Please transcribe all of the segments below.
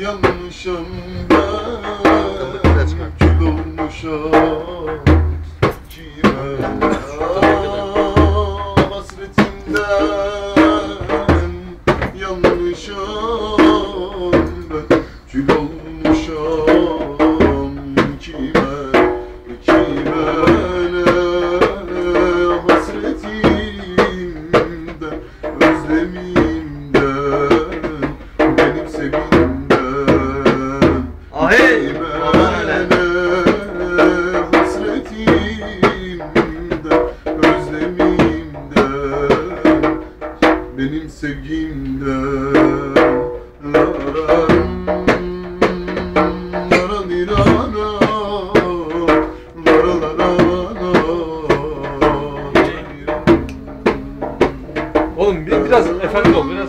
Yanmışım ben kül olmuşum kime hasretinden yanmışım özlemimden benim sevimden hasretimden özlemimden benim sevgimden Oğlum bir, biraz efendi ol biraz.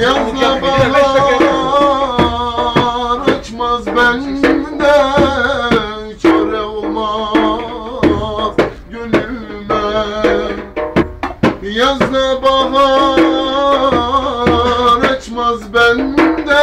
Yazla bahar açmaz bende Çare olmaz gönlüme Yazla bahar açmaz bende